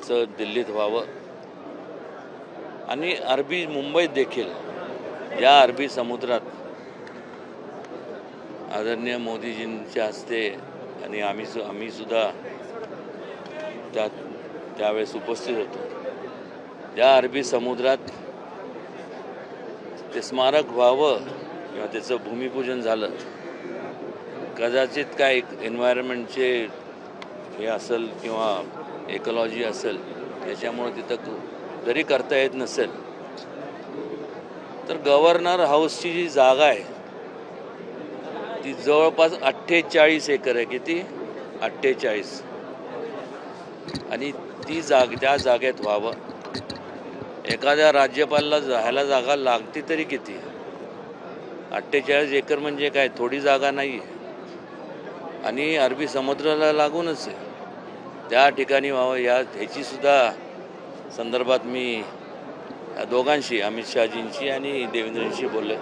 त्यांचं दिल्लीत व्हावं. आणि अरबी मुंबईत देखील या अरबी समुद्रात आदरणीय मोदीजींच्या हस्ते आणि आम्ही सु आम्ही सुद्धा त्या त्यावेळेस उपस्थित होतो. या अरबी समुद्रात ते स्मारक व्हावं किंवा त्याचं भूमिपूजन झालं कदाचित काय एन्व्हायरमेंटचे हे असेल किंवा एकॉलॉजी असेल त्याच्यामुळं तिथं जरी करता येत नसेल तर गव्हर्नर हाऊसची जी जागा आहे ती जवळपास अठ्ठेचाळीस एकर आहे. किती? अठ्ठेचाळीस. आणि ती जाग त्या जागेत व्हावं. एखाद्या राज्यपालला जायला जागा लागते तरी किती? अठ्ठेचाळीस एकर म्हणजे काय? थोडी जागा नाही आहे आणि अरबी समुद्राला लागूनच आहे. त्या ठिकाणी व्हावं या ह्याचीसुद्धा संदर्भात मी दोघांशी अमित शहाजींशी आणि देवेंद्रजींशी बोललो